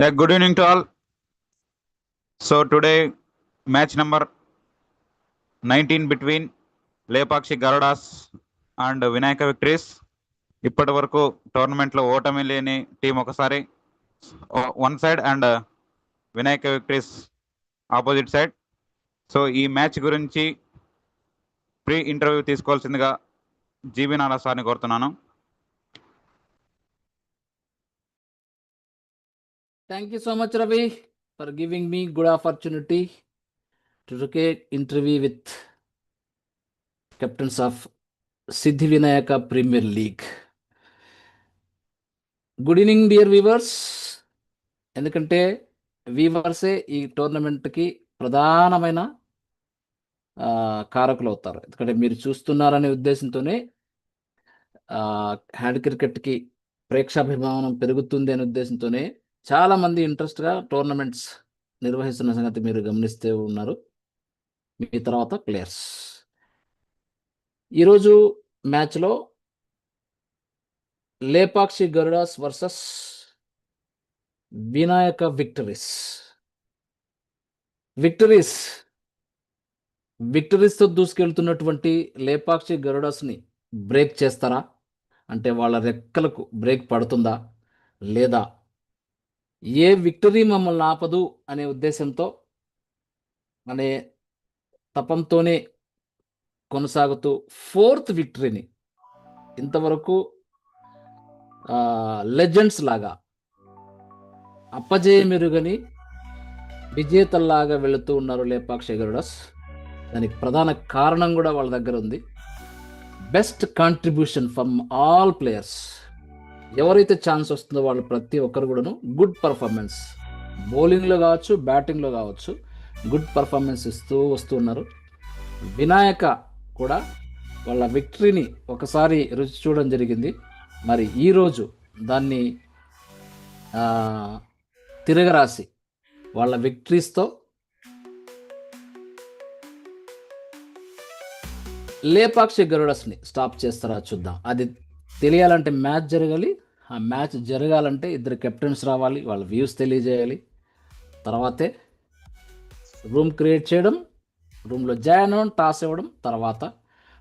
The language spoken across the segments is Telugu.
Yeah, good evening to all. So today, match number 19 between Lepakshi Garudas and Vinayaka victories ఇప్పటి వరకు టోర్నమెంట్లో ఓటమి లేని టీం ఒకసారి one side and Vinayaka victories opposite side so ఈ మ్యాచ్ గురించి ప్రీ ఇంటర్వ్యూ తీసుకోవాల్సిందిగా జీబీ నారా సార్ని కోరుతున్నాను. Thank you so much Ravi for giving me good opportunity to take interview with captains of Siddhi Vinayaka premier league good evening dear viewers ఎందుకంటే వీవర్సే ఈ టోర్నమెంట్కి ప్రధానమైన కారకులు అవుతారు. ఎందుకంటే మీరు చూస్తున్నారనే ఉద్దేశంతోనే హ్యాండ్ క్రికెట్కి ప్రేక్షాభిమానం పెరుగుతుంది అనే ఉద్దేశంతోనే చాలా మంది ఇంట్రెస్ట్గా టోర్నమెంట్స్ నిర్వహిస్తున్న సంగతి మీరు గమనిస్తూ ఉన్నారు. మీ తర్వాత ప్లేయర్స్. ఈరోజు మ్యాచ్లో Lepakshi Garudas versus Vinayaka victories. Victories. విక్టరీస్తో దూసుకెళ్తున్నటువంటి లేపాక్షి గరుడాస్ని బ్రేక్ చేస్తారా? అంటే వాళ్ళ రెక్కలకు బ్రేక్ పడుతుందా? లేదా ఏ విక్టరీ మమ్మల్ని ఆపదు అనే ఉద్దేశంతో అనే తపంతోనే కొనసాగుతూ ఫోర్త్ విక్టరీని ఇంతవరకు లెజెండ్స్ లాగా అప్పజేయమెరుగని విజేతల్లాగా వెళుతూ ఉన్నారు లేపాక్ష గరుడస్. దానికి ప్రధాన కారణం కూడా వాళ్ళ దగ్గర ఉంది. Best contribution from all players. ఎవరైతే ఛాన్స్ వస్తుందో వాళ్ళు ప్రతి ఒక్కరు కూడాను గుడ్ పర్ఫార్మెన్స్ బౌలింగ్లో కావచ్చు బ్యాటింగ్లో కావచ్చు గుడ్ పర్ఫార్మెన్స్ ఇస్తూ వస్తున్నారు. వినాయక కూడా వాళ్ళ విక్టరీని ఒకసారి రుచి చూడడం జరిగింది. మరి ఈరోజు దాన్ని తిరగరాసి వాళ్ళ విక్టరీస్తో లేపాక్షి గరుడస్ని స్టాప్ చేస్తారా చూద్దాం. అది తెలియాలంటే మ్యాచ్ జరగాలి. ఆ మ్యాచ్ జరగాలంటే ఇద్దరు కెప్టెన్స్ రావాలి వాళ్ళ వ్యూస్ తెలియజేయాలి. తర్వాతే రూమ్ క్రియేట్ చేయడం రూమ్లో జాయిన్ అవ్వడం టాస్ ఇవ్వడం తర్వాత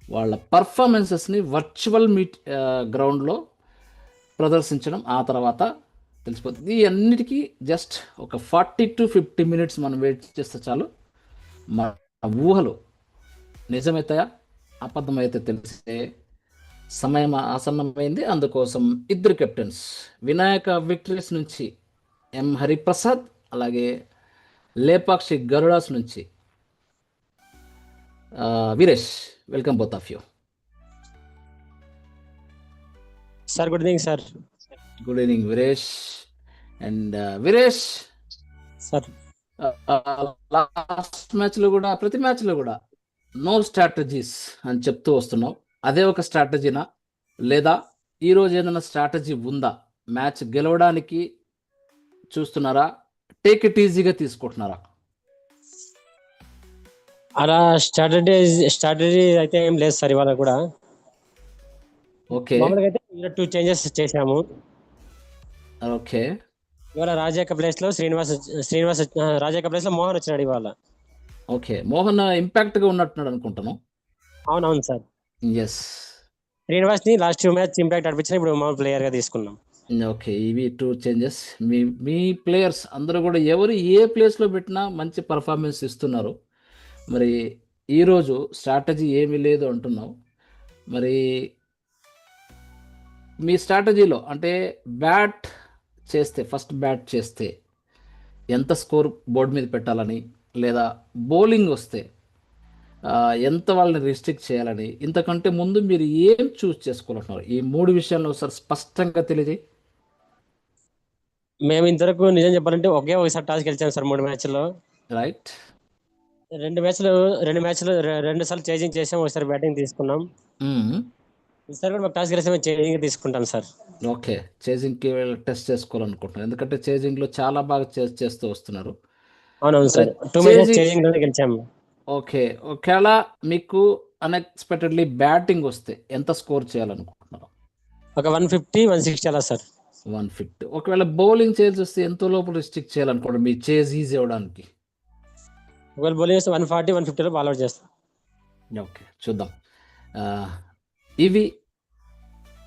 వాళ్ళ పర్ఫార్మెన్సెస్ని వర్చువల్ మీట్ గ్రౌండ్లో ప్రదర్శించడం ఆ తర్వాత తెలిసిపోతుంది. ఈ అన్నిటికీ జస్ట్ ఒక ఫార్టీ టు ఫిఫ్టీ మినిట్స్ మనం వెయిట్ చేస్తే చాలు. మన ఊహలు నిజమవుతాయా అబద్ధమైతే తెలిసే సమయం ఆసన్నమైంది. అందుకోసం ఇద్దరు కెప్టెన్స్ వినాయక విక్టరీస్ నుంచి ఎం హరిప్రసాద్ అలాగే లేపాక్షి గరుడాస్ నుంచి Veeresh. Welcome both of you. Sir good evening sir. Good evening Veeresh. And Veeresh. Sir. Last మ్యాచ్లో కూడా ప్రతి మ్యాచ్లో కూడా నో స్ట్రాటజీస్ అని చెప్తూ వస్తున్నాం. అదే ఒక స్ట్రాటజీనా? లేదా ఈరోజు ఏదైనా స్ట్రాటజీ ఉందా? మ్యాచ్ గెలవడానికి చూస్తున్నారా? టేక్ ఇట్ ఈజీగా తీసుకుంటున్నారా? అలా స్ట్రాటజీ స్ట్రాటజీ అయితే ఏం లేదు సార్ ఇవాళ కూడా. ఓకే. అయితే టూ చేంజెస్ చేశాము. ఓకే. ఇవాళ రాజాక ప్లేస్లో శ్రీనివాస్ శ్రీనివాస్ రాజాక ప్లేస్లో మోహన్ వచ్చినాడు ఇవాళ. ఓకే. మోహన్ ఇంపాక్ట్గా ఉన్నట్టున్నాడు అనుకుంటాను. అవునవును సార్. ఎస్ శ్రీనివాస్ని లాస్ట్ టూ మ్యాచ్ ఇంపాక్ట్ అనిపించిన ఇప్పుడు మామూలు ప్లేయర్గా తీసుకున్నాం. ఓకే ఇవి టూ చేంజెస్ మీ మీ ప్లేయర్స్ అందరూ కూడా ఎవరు ఏ ప్లేస్లో పెట్టినా మంచి పర్ఫార్మెన్స్ ఇస్తున్నారు. మరి ఈరోజు స్ట్రాటజీ ఏమీ లేదు అంటున్నావు. మరి మీ స్ట్రాటజీలో అంటే బ్యాట్ చేస్తే ఫస్ట్ బ్యాట్ చేస్తే ఎంత స్కోర్ బోర్డు మీద పెట్టాలని లేదా బౌలింగ్ వస్తే ఎంత వాళ్ళని రిస్ట్రిక్ట్ చేయాలని ఇంతకంటే ముందు మీరు ఏం చూస్ చేసుకోవాలంటున్నారు ఈ మూడు విషయాల్లో ఒకసారి స్పష్టంగా తెలియజేయి. మేము ఇంతవరకు నిజం చెప్పాలంటే ఒకే ఒకసారి టాస్ గెలిచాం సార్ మూడు మ్యాచ్లో రైట్ రెండు మ్యాచ్లు రెండు మ్యాచ్లు రెండు సార్లు చేంజింగ్ చేసాం ఒకసారి బ్యాటింగ్ తీసుకున్నాం. ఈసారి కూడా మాకు టాస్ మేము చేంజింగ్ తీసుకుంటాం సార్. ఓకే. చేజింగ్కి టెస్ట్ చేసుకోవాలనుకుంటున్నాను ఎందుకంటే చేజింగ్లో చాలా బాగా చేస్తూ వస్తున్నారు. అవునవును సార్. టూ మ్యాచెస్ చేంజింగ్ గెలిచాము ఓకే. ఒకవేళ మీకు అన్ఎక్స్పెక్టెడ్లీ బ్యాటింగ్ వస్తే ఎంత స్కోర్ చేయాలనుకుంటున్నారు? ఒక వన్ ఫిఫ్టీ వన్ సిక్స్టీ అలా సార్. One fifty. ఒకవేళ బౌలింగ్ చేయాల్సి వస్తే ఎంతో లోపల రిస్ట్రిక్ట్ చేయాలనుకోండి మీ చేజ్ ఈజీ అవ్వడానికి? ఒకవేళ బౌలింగ్ చేస్తే వన్ ఫార్టీ వన్ ఫిఫ్టీలో బాల్ అవుట్ చేస్తాం. ఓకే. చూద్దాం. ఇవి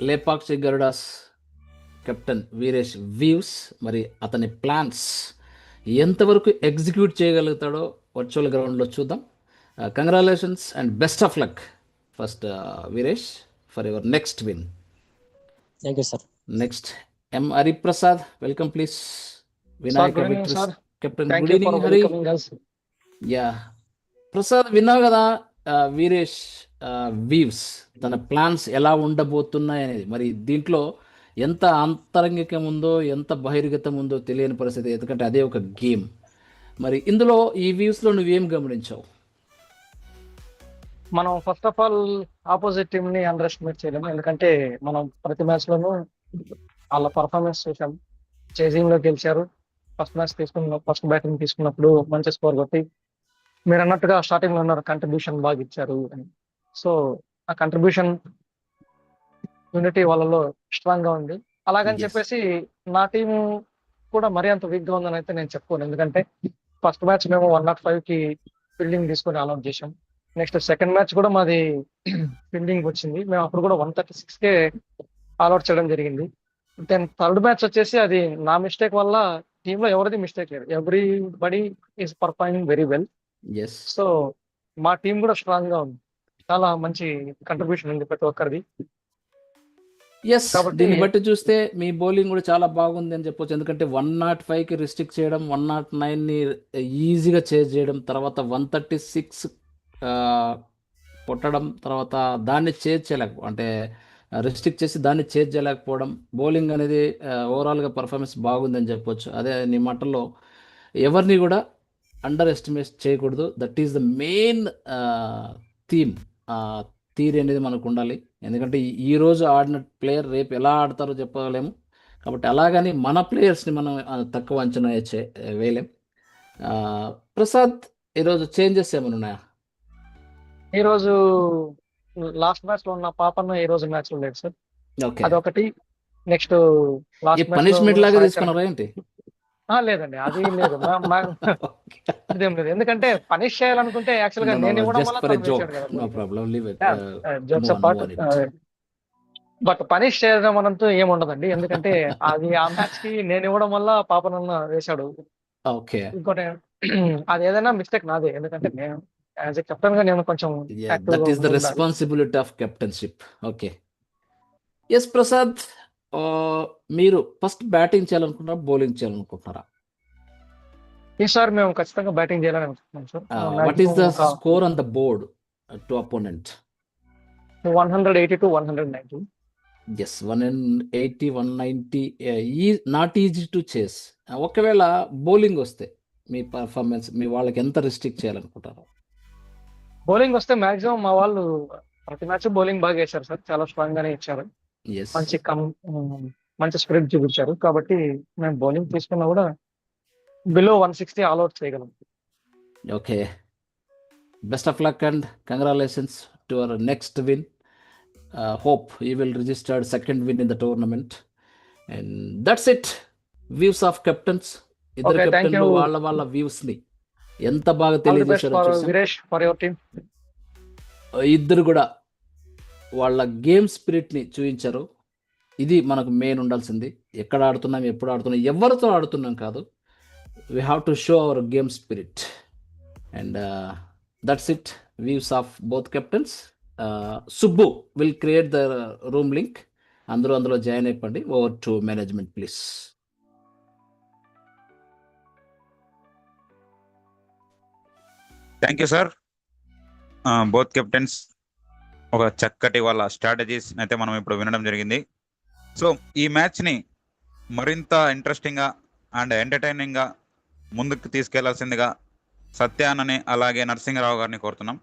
లేపాక్షి గరుడాస్ కెప్టెన్ వీరేష్ వ్యూస్ మరి అతని ప్లాన్స్ ఎంతవరకు ఎగ్జిక్యూట్ చేయగలుగుతాడో వర్చువల్ గ్రౌండ్లో చూద్దాం. Congratulations and best of luck first Veeresh for your next win thank you sir next M Hariprasad welcome please Vinayaka. Captain Thank good you for evening Hari. Yeah Prasad విన్నావు కదా వీరేష్ వీవ్స్ తన ప్లాన్స్ ఎలా ఉండబోతున్నాయి అనేది. మరి దీంట్లో ఎంత అంతరంగికం ఉందో ఎంత బహిర్గతం ఉందో తెలియని పరిస్థితి ఎందుకంటే అదే ఒక గేమ్. మరి ఇందులో ఈ వ్యూస్లో నువ్వేం గమనించావు? మనం ఫస్ట్ ఆఫ్ ఆల్ ఆపోజిట్ టీమ్ని అండర్ ఎస్టిమేట్ చేయలేము. ఎందుకంటే మనం ప్రతి మ్యాచ్ లోనూ వాళ్ళ పర్ఫార్మెన్స్ చూసాం. చేజింగ్లో గెలిచారు. ఫస్ట్ మ్యాచ్ తీసుకున్న ఫస్ట్ బ్యాటింగ్ తీసుకున్నప్పుడు మంచి స్కోర్ కొట్టి మీరు అన్నట్టుగా స్టార్టింగ్లో ఉన్నారు. కంట్రిబ్యూషన్ బాగా ఇచ్చారు అని. సో ఆ కంట్రిబ్యూషన్ యూనిటీ వాళ్ళలో స్ట్రాంగ్గా ఉంది. అలాగని. చెప్పేసి నా టీము కూడా మరీ అంత వీక్గా ఉందని అయితే నేను చెప్పుకోను. ఎందుకంటే ఫస్ట్ మ్యాచ్ మేము వన్ నాట్ ఫైవ్కి ఫీల్డింగ్ తీసుకొని ఆల్అౌట్ చేసాం నెక్స్ట్ సెకండ్ మ్యాచ్ కూడా మాది ఫీల్డింగ్ వచ్చింది. మేము అప్పుడు కూడా వన్ థర్టీ సిక్స్ కే ఆల్అౌట్ చేయడం జరిగింది. దెన్ థర్డ్ మ్యాచ్ వచ్చేసి అది నా మిస్టేక్ వల్ల టీమ్లో ఎవరిది మిస్టేక్ లేదు. Everybody is performing very well so మా టీం కూడా స్ట్రాంగ్గా ఉంది. చాలా మంచి కంట్రిబ్యూషన్ ఉంది ప్రతి ఒక్కరిది. ఎస్ దీన్ని బట్టి చూస్తే మీ బౌలింగ్ కూడా చాలా బాగుంది అని చెప్పొచ్చు. ఎందుకంటే వన్ నాట్ ఫైవ్కి రిస్ట్రిక్ట్ చేయడం వన్ నాట్ నైన్ని ఈజీగా చేజ్ చేయడం తర్వాత వన్ థర్టీ సిక్స్ కొట్టడం తర్వాత దాన్ని చేజ్ చేయలేక అంటే రిస్ట్రిక్ట్ చేసి దాన్ని చేజ్ చేయలేకపోవడం బౌలింగ్ అనేది ఓవరాల్గా పర్ఫార్మెన్స్ బాగుందని చెప్పొచ్చు. అదే నీ మాటల్లో ఎవరిని కూడా అండర్ ఎస్టిమేట్ చేయకూడదు that is the main theme theory అనేది మనకు ఉండాలి. ఎందుకంటే ఈరోజు ఆడిన ప్లేయర్ రేపు ఎలా ఆడతారో చెప్పలేము. కాబట్టి అలాగని మన ప్లేయర్స్ని మనం తక్కువ అంచనా చే వేయలేం. ప్రసాద్ ఈరోజు చేంజెస్ ఏమైనా ఉన్నాయా? ఈ రోజు లాస్ట్ మ్యాచ్లో ఉన్న పాపన్న ఈ రోజు మ్యాచ్లో లేదు సార్. అదొకటి. నెక్స్ట్ లాస్ట్ పనిష్మెంట్ లాగా తీసుకున్నారా ఏంటి? లేదండి అది లేదు. అదేం లేదు. ఎందుకంటే పనిష్ చేయాలనుకుంటే యాక్చువల్గా నేను ఇవ్వడం. బట్ పనిష్ చేయడం అనంతూ ఏముండదండి. ఎందుకంటే అది ఆ మ్యాచ్కి నేను ఇవ్వడం వల్ల పాపనన్న వేశాడు. ఓకే ఇంకోటి అది ఏదైనా మిస్టేక్ నాదే. ఎందుకంటే నేను యాజ్ ఎ కెప్టెన్గా నేను కొంచెం that is the. Responsibility of captainship okay yes Prasad మీరు ఫస్ట్ బ్యాటింగ్ చేయాలనుకుంటున్నారా బౌలింగ్ చేయాలనుకుంటున్నారా? ఈసారి మేము ఖచ్చితంగా బ్యాటింగ్ చేయాలని అనుకుంటున్నాం sir what is the score on the board to opponent one hundred eighty to one hundred ninety yes one eighty one ninety ఈ నాట్ ఈజీ టు చేస్ ఒకవేళ బౌలింగ్ వస్తే మీ పర్ఫార్మెన్స్ మీ వాళ్ళకి ఎంత రిస్ట్రిక్ట్ చేయాలనుకుంటారు బౌలింగ్ వస్తే మాక్సిమం మా వాళ్ళు ప్రతి మ్యాచ్ బౌలింగ్ బాగా వేశారు సార్. చాలా స్ట్రాంగ్ గానే ఇచ్చారు. మంచి కం ఉమ్, మంచి స్ప్రెడ్ చూపించారు. కాబట్టి మేము బౌలింగ్ తీసుకున్నా కూడా below one sixty all out చేయగలం. Okay best of luck and congratulations to our next win hope you will registered second win in the tournament and that's it views of captains ఇద్దరు కెప్టెన్లు. వాళ్ళ వాళ్ళ వ్యూస్ని. ఎంత బాగా తెలియజేశారో ఇద్దరు కూడా వాళ్ళ గేమ్ స్పిరిట్ని చూపించారు ఇది మనకు మెయిన్ ఉండాల్సింది. ఎక్కడ ఆడుతున్నాం ఎప్పుడు ఆడుతున్నాం ఎవరితో ఆడుతున్నాం కాదు. We have to show our game spirit and that's it views of both captains Subbu will create the room link అందరూ అందులో జాయిన్ అయిపోండి over to management please thank you sir both captains ఒక చక్కటి వాళ్ళ స్ట్రాటజీస్ అయితే మనం ఇప్పుడు వినడం జరిగింది. సో ఈ మ్యాచ్ని మరింత ఇంట్రెస్టింగ్గా అండ్ ఎంటర్టైనింగ్గా ముందుకు తీసుకెళ్ళాల్సిందిగా సత్యానని అలాగే నరసింహరావు గారిని కోరుతున్నాం.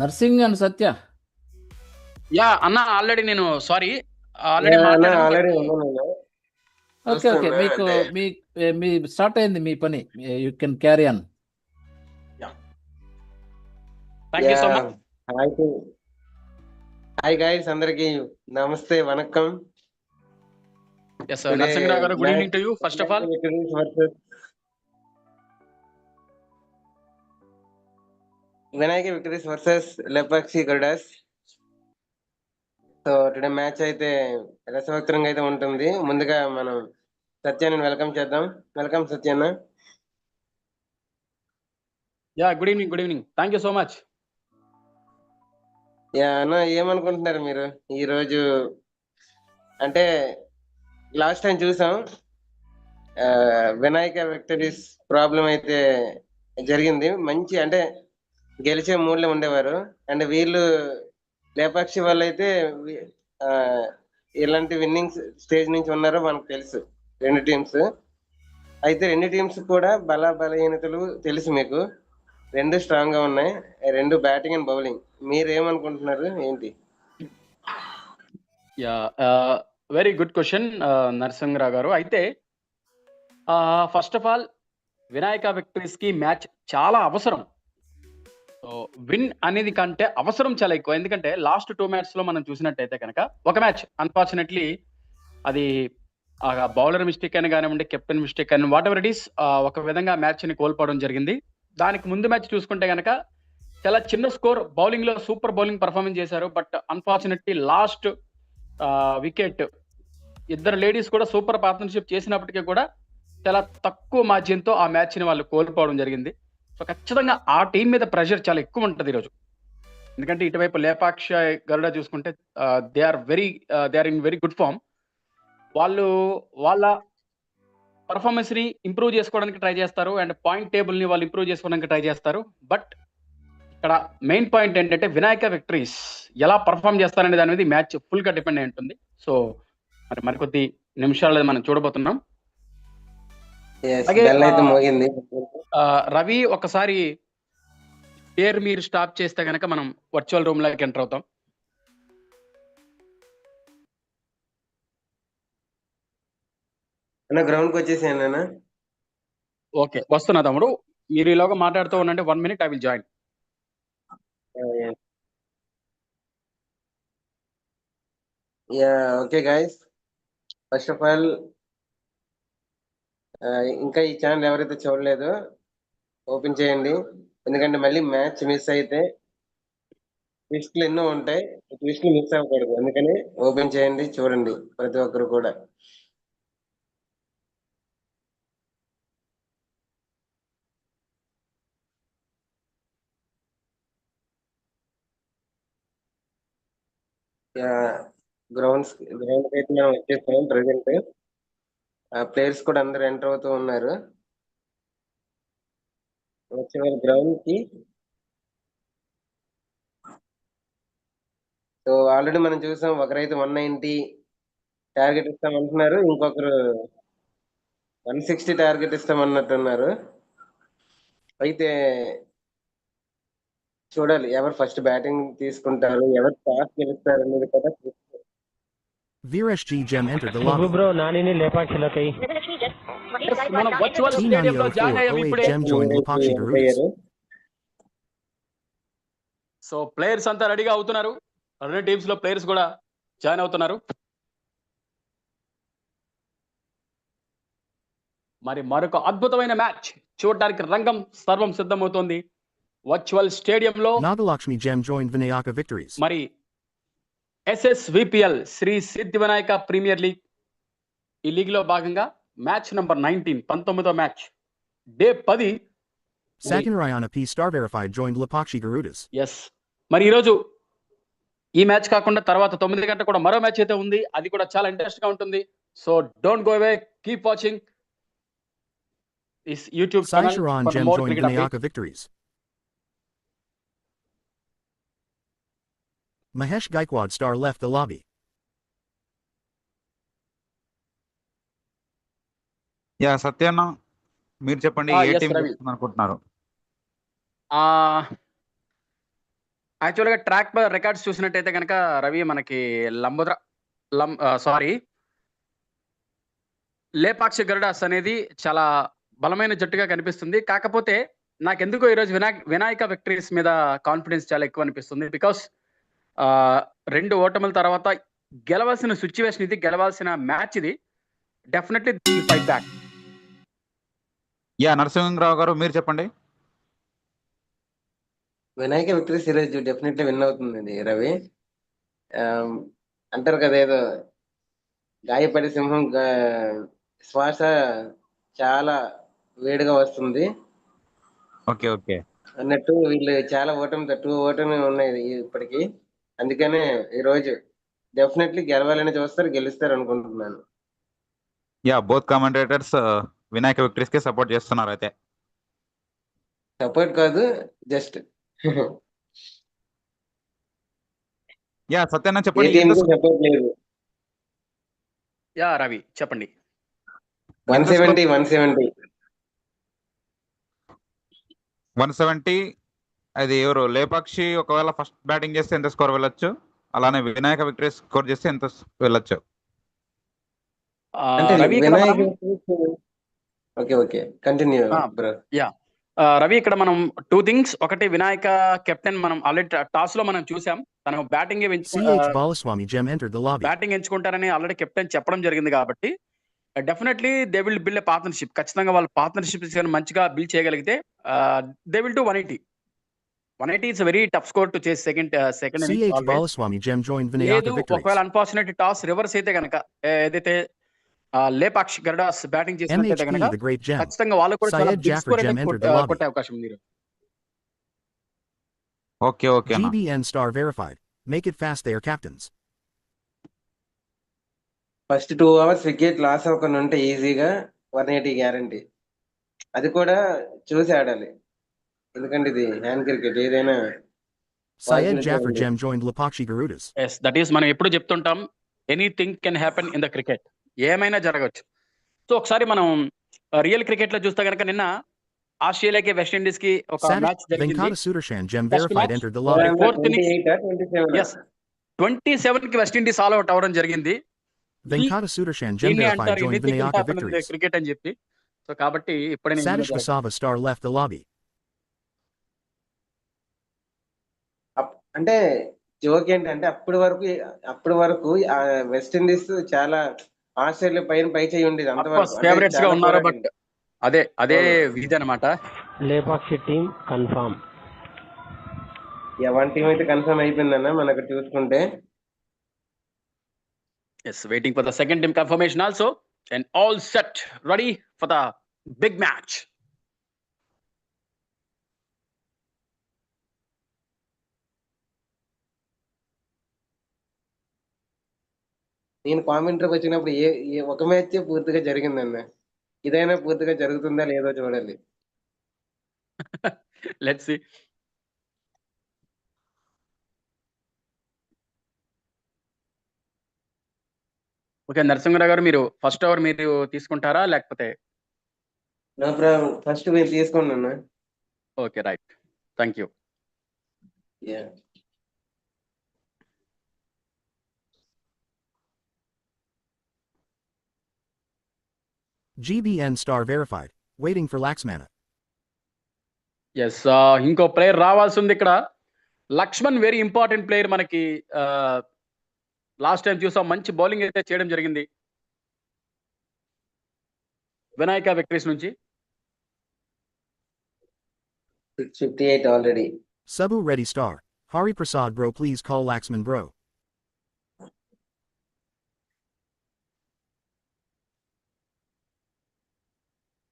నర్సింగ్ అండ్ సత్య. యా అన్న ఆల్రెడీ నేను సారీ ఆల్రెడీ ఓకే ఓకే మీకు మీ మీ స్టార్ట్ అయింది మీ పని. You can carry on thank you. So much hi hi guys అందరికి నమస్తే వణకం yes Narasimharao garu good evening to you first of all Vinayaka victories versus Lepakshi Garudas so today match అయితే రసవక్తంగా అయితే ఉంటుంది. ముందుగా మనం సత్యాన్ని వెల్కమ్ చేద్దాం. Welcome సత్యాన్న. Yeah good evening good evening thank you so much yeah అన్న ఏమనుకుంటున్నారు మీరు? ఈ రోజు అంటే లాస్ట్ టైం చూసాం. వినాయక విక్టరీస్ ప్రాబ్లం అయితే జరిగింది. మంచి అంటే గెలిచే మూడ్లో ఉండేవారు. అండ్ వీళ్ళు లేపాక్షి వాళ్ళు అయితే ఇలాంటి విన్నింగ్ స్టేజ్ నుంచి ఉన్నారో మనకు తెలుసు. రెండు టీమ్స్. అయితే రెండు టీమ్స్ కూడా బల బలహీనతలు తెలుసు మీకు. రెండు స్ట్రాంగ్గా ఉన్నాయి. రెండు బ్యాటింగ్ అండ్ బౌలింగ్. మీరు ఏమనుకుంటున్నారు ఏంటి? Yeah very good question Narasimharao garu. అయితే ఫస్ట్ ఆఫ్ ఆల్ వినాయక విక్టరీస్కి మ్యాచ్ చాలా అవసరం. సో విన్ అనేది కంటే అవసరం చాలా ఎక్కువ. ఎందుకంటే లాస్ట్ టూ మ్యాచ్లో మనం చూసినట్టయితే కనుక ఒక మ్యాచ్ అన్ఫార్చునేట్లీ అది బౌలర్ మిస్టేక్ అని కానివ్వండి కెప్టెన్ మిస్టేక్ అని వాట్ ఎవర్ ఇట్ ఈస్ ఒక విధంగా మ్యాచ్ని కోల్పోవడం జరిగింది. దానికి ముందు మ్యాచ్ చూసుకుంటే కనుక చాలా చిన్న స్కోర్ బౌలింగ్లో సూపర్ బౌలింగ్ పర్ఫార్మెన్స్ చేశారు. బట్ అన్ఫార్చునేట్లీ లాస్ట్ వికెట్ ఇద్దరు లేడీస్ కూడా సూపర్ పార్ట్నర్షిప్ చేసినప్పటికీ కూడా చాలా తక్కువ మార్జిన్తో ఆ మ్యాచ్ని వాళ్ళు కోల్పోవడం జరిగింది. సో ఖచ్చితంగా ఆ టీం మీద ప్రెషర్ చాలా ఎక్కువ ఉంటుంది ఈరోజు. ఎందుకంటే ఇటువైపు లేపాక్ష గరుడ చూసుకుంటే they are very they are in very good form వాళ్ళు వాళ్ళ పర్ఫార్మెన్స్ని ఇంప్రూవ్ చేసుకోవడానికి ట్రై చేస్తారు. అండ్ పాయింట్ టేబుల్ని వాళ్ళు ఇంప్రూవ్ చేసుకోవడానికి ట్రై చేస్తారు. బట్ ఇక్కడ మెయిన్ పాయింట్ ఏంటంటే వినాయక విక్టరీస్ ఎలా పర్ఫామ్ చేస్తారనే దాని మీద మ్యాచ్ ఫుల్గా డిపెండ్ అయి ఉంటుంది. సో మరి మరికొద్ది నిమిషాలు మనం చూడబోతున్నాం. రవి ఒకసారి పేరు మీరు స్టాప్ చేస్తే కనుక మనం వర్చువల్ రూమ్లోకి ఎంటర్ అవుతాం. అన్న గ్రౌండ్కి వచ్చేసాను ఓకే వస్తున్నా తమ్ముడు. మీరు ఈలోగా మాట్లాడుతూ ఉండండి. One minute I will join yeah okay guys first of all ఇంకా ఈ ఛానల్ ఎవరైతే చూడలేదో ఓపెన్ చేయండి. ఎందుకంటే మళ్ళీ మ్యాచ్ మిస్ అయితే ట్విస్ట్లు ఎన్నో ఉంటాయి. ట్విస్ట్లు మిస్ అవ్వకూడదు. అందుకని ఓపెన్ చేయండి చూడండి. ప్రతి ఒక్కరు కూడా. గ్రౌండ్స్ గ్రౌండ్ అయితే మనం వచ్చేసాం ప్రజెంట్ ప్లేయర్స్ కూడా అందరు ఎంటర్ అవుతూ ఉన్నారు. వచ్చే వాళ్ళ గ్రౌండ్కి. సో ఆల్రెడీ మనం చూసాం ఒకరైతే వన్ నైన్టీ టార్గెట్ ఇస్తామంటున్నారు ఇంకొకరు వన్ సిక్స్టీ టార్గెట్ ఇస్తామన్నట్టున్నారు. అయితే చూడాలి ఎవరు ఫస్ట్ బ్యాటింగ్ తీసుకుంటారు ఎవరు టాస్ గెలుస్తారు అనేది కూడా Viresh G. Gem entered the lobby. Bro నానిని లేపాక్షిలోకి మనం వర్చువల్ స్టేడియం లో జాయిన్ అయ్యాం T90408 ఇప్పుడే Gem joined Lipakshi Garudas. So players అంతా రెడీగా అవుతున్నారు రెండు టీమ్స్లో ప్లేయర్స్ కూడా జాయిన్ అవుతున్నారు మరి మరొక అద్భుతమైన మ్యాచ్ చూడడానికి రంగం సర్వం సిద్ధమవుతోంది వర్చువల్ స్టేడియంలో Nagalakshmi Gem joined Vinayaka Victories. మరి ఎస్ఎస్విపిఎల్ శ్రీ సిద్ధి వినాయక ప్రీమియర్ లీగ్. ఈ లీగ్లో భాగంగా మ్యాచ్ నంబర్ నైన్టీన్ పంతొమ్మిదో మ్యాచ్. డే పది. Sakin Rayana P. Star Verified joined Lipakshi Garudas. Yes మరి ఈరోజు ఈ మ్యాచ్ కాకుండా తర్వాత తొమ్మిది గంట కూడా మరో మ్యాచ్ అయితే ఉంది. అది కూడా చాలా ఇంట్రెస్ట్గా ఉంటుంది. So don't go away keep watching YouTube Sai Sharan Gem joined Vinayaka Victories. Mahesh Gaikwad Star left the lobby. Yeah సత్యన్న మీరు చెప్పండి Ah, ఏ టీం. అనుకుంటున్నారు యాక్చువల్గా ట్రాక్ రికార్డ్స్ చూసినట్టయితే కనుక రవి మనకి లంబోద్ర లం సారీ లేపాక్షి గరుడాస్ అనేది చాలా బలమైన జట్టుగా కనిపిస్తుంది కాకపోతే నాకెందుకో ఈరోజు వినాయక వినాయక విక్టరీస్ మీద కాన్ఫిడెన్స్ చాలా ఎక్కువ అనిపిస్తుంది బికాస్ రెండు ఓటముల తర్వాత గెలవాల్సిన సిచ్యువేషన్ ఇది గెలవాల్సిన మ్యాచ్ ఇది. Definitely fight back yeah Narasimharao garu మీరు చెప్పండి. వినాయక విక్టరీస్ ఈరోజు డెఫినెట్లీ విన్ అవుతుంది రవి. అంటారు కదా ఏదో గాయపడి సింహం శ్వాస చాలా వేడిగా వస్తుంది. Okay okay. అన్నట్టు వీళ్ళు చాలా ఓటమి టూ ఓటమి ఉన్నాయి ఇప్పటికి. అందుకనే ఈ రోజు డెఫినెట్లీ గెలవాలని చూస్తారు గెలుస్తారు అనుకుంటున్నాను. యా బోత్ కామెంటేటర్స్ వినాయక విక్టరీస్కి సపోర్ట్ చేస్తున్నారు అయితే. సపోర్ట్ కాదు జస్ట్ యా సత్యన్న చెప్పండి యా రవి చెప్పండి. One seventy one seventy. One seventy అది ఎవరు? లేపాక్షి ఒకవేళ ఫస్ట్ బ్యాటింగ్ చేస్తే ఎంత స్కోర్ వెళ్ళొచ్చు? అలానే వినాయక విక్టరీ స్కోర్ చేస్తే ఎంత వెళ్ళొచ్చు? అంటే రవి ఇక్కడ వినాయక మనం- ఓకే ఓకే. కంటిన్యూ ఆ, బ్రో ఆ, రవి ఇక్కడ మనం టూ థింగ్స్ ఒకటి వినాయక కెప్టెన్ మనం ఆల్రెడీ టాస్లో మనం చూసాం. తను బ్యాటింగ్. బ్యాటింగ్ ఎంచుకుంటారని ఆల్రెడీ కెప్టెన్ చెప్పడం జరిగింది కాబట్టి definitely they will build partnership ఖచ్చితంగా వాళ్ళు పార్ట్నర్షిప్ మంచిగా బిల్డ్ చేయగలిగితే they will to one eighty one eighty it's very tough score to చేసి సెకండ్ సెకండ్ లేదు. ఒకవేళ అన్ఫార్చునేట్ టాస్ రివర్స్ అయితే కనుక ఏదైతే లేపాక్షి గరుడాస్ బ్యాటింగ్ చేసినట్లయితే కనుక. ఖచ్చితంగా వాళ్ళు కూడా చాలా బిగ్ స్కోర్ కొట్టే- అవకాశం ఉంది okay okay GBN star verified. Make it fast they are captains. First two overs wicket loss అవ్వకుండా ఉంటే ఈజీగా వన్ ఎయిటీ గ్యారంటీ అది కూడా చూసి ఆడాలి ఎందుకంటే ఇది హ్యాండ్ క్రికెట్ ఏదైనా Syed Why Jaffer did- Gem joined Lapakshi Garudas. Yes that is మనం ఎప్పుడు చెప్తుంటాం anything can happen in the cricket ఏమైనా జరగవచ్చు సో ఒకసారి మనం రియల్ క్రికెట్ లో చూస్తే కనుక నిన్న ఆస్ట్రేలియాకి వెస్టిండీస్ కి ఒక Sadik మ్యాచ్ జరిగింది Venkata Sudarshan Gem First verified match. entered the lobby. fourth twenty innings- eight twenty seven yes twenty seven కి వెస్టిండీస్ ఆల్ అవుట్ అవడం జరిగింది Venkata Sudarshan Gem దీన్ని verified అంటారు joined Vinayaka victories. క్రికెట్ అని చెప్పి సో కాబట్టి ఇప్పుడే Sadish Vasava star left the lobby. అంటే జోక్ ఏంటంటే అప్పటి వరకు అప్పటి వరకు వెస్ట్ ఇండీస్ చాలా ఆస్ట్రేలియా పైన పై చేయి ఉండేది అంతవరకు. ఫేవరెట్స్గా చాలా ఉన్నారు బట్ పోరాడింది. అదే అదే. విధి అనమాట Lepakshi team confirm. One team అయితే కన్ఫర్మ్ అయిపోయిందన్న మనకు చూసుకుంటే. Yes waiting for the second team confirmation also and all set ready for the big match నేను కామెంటరీకి వచ్చినప్పుడు ఏ ఏ ఒక మ్యాచ్ పూర్తిగా జరిగిందన్న ఇదైనా పూర్తిగా జరుగుతుందా లేదో చూడాలి లెట్స్ సి ఓకే నరసింహరావు గారు మీరు ఫస్ట్ ఓవర్ మీరు తీసుకుంటారా లేకపోతే? నో ప్రాబ్లం ఫస్ట్ మీరు తీసుకోండి అన్న. Okay right thank you yeah GBN star verified. Waiting for Laxmana. Yes ఇంకో ప్లేయర్ రావాల్సి ఉంది ఇక్కడ లక్ష్మణ్ వెరీ ఇంపార్టెంట్ ప్లేయర్ మనకి లాస్ట్ టైం చూసాం మంచి బౌలింగ్ అయితే చేయడం జరిగింది వినాయక విక్టరీస్ నుంచి six fifty eight already Sabu ready star. Hari Prasad bro please call Laxman bro.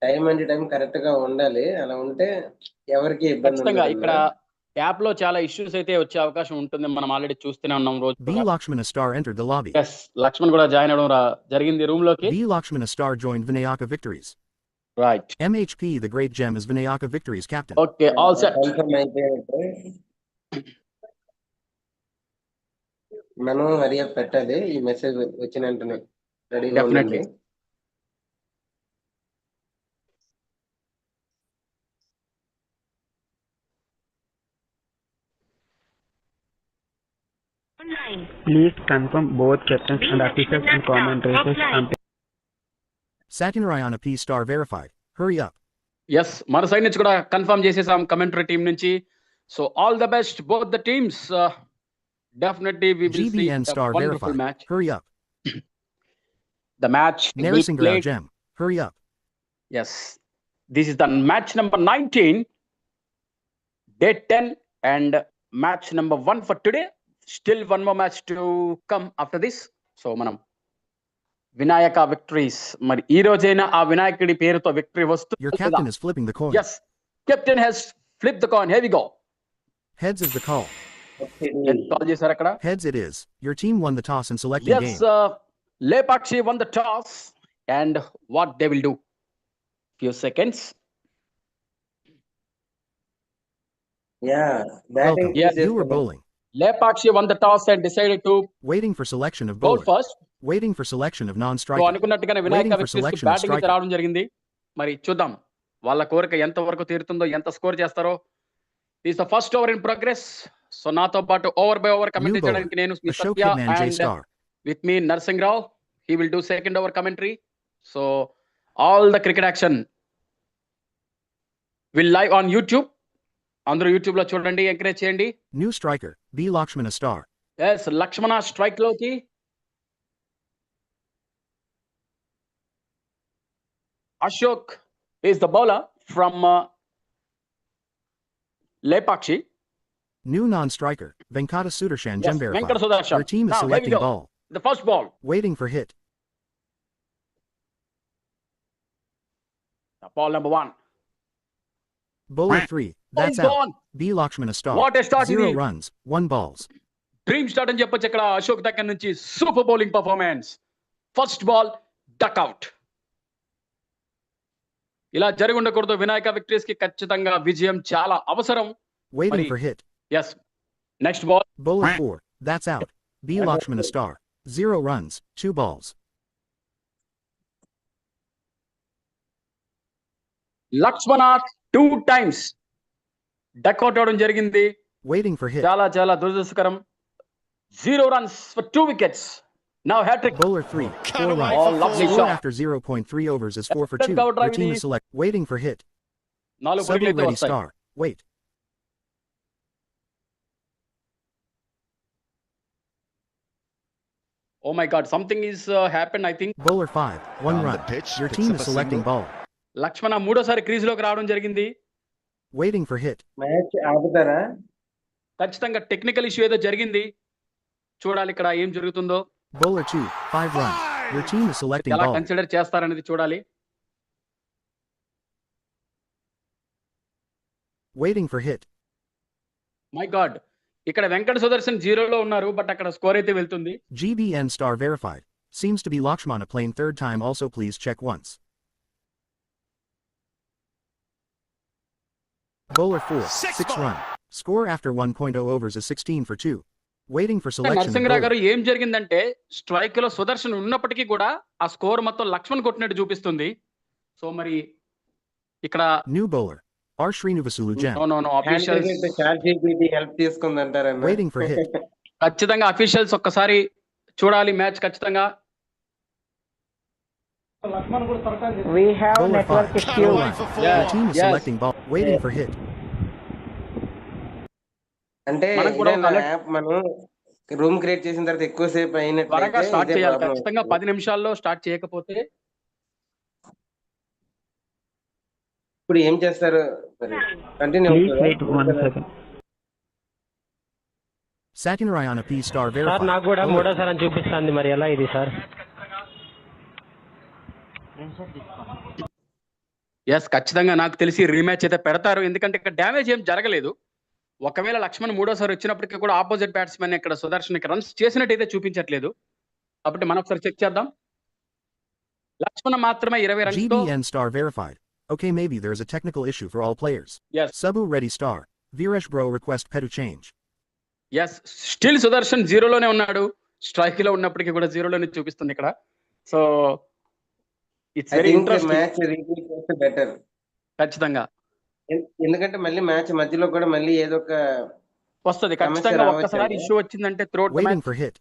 Time అంటే టైం కరెక్ట్గా ఉండాలి. అలా ఉంటే ఎవరికి ఇబ్బంది ఖచ్చితంగా ఉండదు ఇక్కడ యాప్లో చాలా ఇష్యూస్ అయితే వచ్చే అవకాశం ఉంటుంది. మనం ఆల్రెడీ చూస్తూనే ఉన్నాం రోజు. B Lakshmana star entered the lobby. Yes Laxman కూడా జాయిన్ అవడం రా- జరిగింది రూమ్లోకి B Lakshmana star joined Vinayaka victories. Right MHP the Great Gem is Vinayaka victories captain. Okay all set confirm అయిపోయినట్టు మనం హరియా పెట్టాలి. ఈ మెసేజ్ వచ్చిన వెంటనే రెడీగా Definitely. Please confirm both captains and officers and commentators and Satyanarayana P star verified. Hurry up. Yes మన సైడ్ నుంచి కూడా కన్ఫర్మ్ చేసేసాం కమెంటరీ టీం నుంచి so all the best both the teams definitely we will see GBN star wonderful verified. Match Hurry up. The match Narasimha Gem. Hurry up. Yes, this is the match number 19, day 10, and match number one for today. Still one more match to come after this. So, మనం వినాయక విక్టరీస్ మరి ఈ రోజైనా ఆ వినాయకుడి పేరుతో విక్టరీ Your వస్తుంది captain is flipping the coin. Yes captain he's flip the coin heavy go Heads is the call. Call చేశారు అక్కడ Heads it is. Your team won the toss and selecting yes game. Lepakshi won the toss and what they will do few seconds yeah Welcome. Batting Yes. You were bowling. Lepakshi won the toss and decided to Waiting for selection of bowl bowler. First Waiting for selection of so non-striker. అనుకున్నట్టుగానే Waiting వినాయక for వ్యక్తి selection of బ్యాటింగ్ అయితే striker. రావడం జరిగింది. మరి చూద్దాం. వాళ్ళ కోరిక ఎంత వరకు తీరుతుందో ఎంత స్కోర్ చేస్తారో. Is the first over in progress so నాతో పాటు over by over commentary bowler, చేయడానికి నేను మీ Ashok Satya Hitman J and star. With me Narsing Rao he will do second over commentary so all the cricket action will live on YouTube అందరూ యూట్యూబ్లో చూడండి ఎంకరేజ్ చేయండి New striker. B Lakshmana star. Yes Lakshmana స్ట్రైక్లోకి Ashok is the bowler from Lepakshi New non-striker. Venkata Sudarshan Yes, Gem verified. Venkata Sudarshan. Your team is Now, here we selecting go. ball. The first ball Waiting for hit. Ball number one Bowler 3. That's out. B Lakshmana star. What start Zero ఇది runs. One balls. Dream start అని చెప్పొచ్చు ఇక్కడ అశోక్ దగ్గర నుంచి super bowling performance first ball duck out ఇలా జరిగి ఉండకూడదు వినాయక విక్టరీస్కి ఖచ్చితంగా విజయం చాలా అవసరం Waiting Buddy. for hit. Yes next ball Bowler 4. That's out. B Lakshmana star. Zero runs. Two balls. Lakshmana two times duck out అవడం జరిగింది Waiting for hit. చాలా చాలా దురదృష్టకరం zero runs for two wickets now hattrick Bowler 3. Four Oh, runs. lovely Score shot. after 0.3 overs is 4 for Let's 2. go, Your drive team the- is select. Waiting for hit. నాలుగు Sabu పరుగులు అయితే ready వస్తాయి star. Wait. Oh my God something is happen I think Bowler 5. One run. Your team is selecting ball. Lakshmana మూడోసారి క్రీజ్లోకి రావడం జరిగింది. వెయిటింగ్ ఫర్ హిట్ మ్యాచ్ ఆగుతారా ఖచ్చితంగా టెక్నికల్ ఇష్యూ ఏదో జరిగింది. చూడాలి ఇక్కడ ఏం జరుగుతుందో. Bowler 2 5 run your team is selecting ball ఎలా కన్సిడర్ చేస్తారనేది చూడాలి. Waiting for hit my god ఇక్కడ వెంకట సుదర్శన్ జీరోలో ఉన్నారు బట్ అక్కడ స్కోర్ అయితే వెళ్తుంది. GBN star verified seems to be Lakshmana playing third time also please check once Bowler 4. Six, run. Score after 1.0 overs is 16 for 2. Waiting for selection of Narasimharao. Garu ఏం జరిగిందంటే స్ట్రైక్లో సుదర్శన్ ఉన్నప్పటికీ కూడా ఆ స్కోర్ మొత్తం లక్ష్మణ్ కొట్టినట్టు చూపిస్తుంది సో మరి ఇక్కడ New bowler. R. Srinivasulu Gem. No no no officials chat GPT help తీసుకుందంటారన్న Waiting for hit. ఖచ్చితంగా అఫీషియల్స్ ఒక్కసారి చూడాలి మ్యాచ్ ఖచ్చితంగా We have Bowler network five. issue. Yeah. Yeah. The team is yes. selecting ball, waiting yeah. for hit. Room create చేసిన తర్వాత ఎక్కువసేపు అయినట్టు పది నిమిషాల్లో స్టార్ట్ చేయకపోతే ఇప్పుడు ఏం చేస్తారు కంటిన్యూ నాకు కూడా మూడోసారి చూపిస్తుంది మరి ఎలా ఇది సార్ ఎస్ ఖచ్చితంగా నాకు తెలిసి రీమ్యాచ్ అయితే పెడతారు ఎందుకంటే ఇక్కడ డ్యామేజ్ ఏం జరగలేదు ఒకవేళ లక్ష్మణ్ మూడోసారి వచ్చినప్పటికీ కూడా ఆపోజిట్ బ్యాట్స్మెన్ ఇక్కడ సుదర్శన్ రన్స్ చేసినట్టయితే చూపించట్లేదు కాబట్టి మనం ఒకసారి చెక్ చేద్దాం లక్ష్మణ్ మాత్రమే ఇరవై runs star verified. Okay, maybe there is a technical issue for all players. Yes. Sabu ready star. Viresh bro request Petu change. Yes still Sudarshan జీరోలోనే ఉన్నాడు స్ట్రైక్లో ఉన్నప్పటికీ కూడా జీరోలోనే చూపిస్తుంది ఇక్కడ so it's I very think interesting match replace చేస్తే బెటర్ ఖచ్చితంగా ఎందుకంటే మళ్ళీ మ్యాచ్ మధ్యలో కూడా మళ్ళీ ఏదో ఒక వస్తుంది సమస్య ఖచ్చితంగా రావచ్చు ఒక్కసారి అండి. ఇష్యూ వచ్చిందంటే throat Waiting for hit.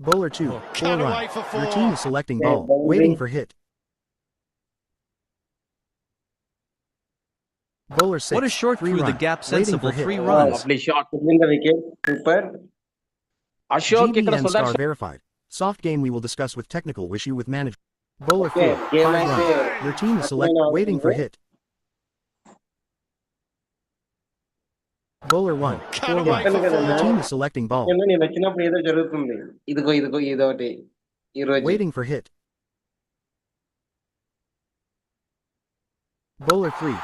Bowler 2, 4 run. Your team is selecting Yeah, ball, bowling. waiting for hit. Bowler six. What a short three through run. the gap, sensible three runs. Lovely shot. Super. Ashok GB star verified. Soft game we will discuss with technical issue with manager. Bowler okay, four, game five runs. Your team is select waiting for hit. Bowler one, four runs. Your team is selecting ball. Waiting for hit. Bowler 3,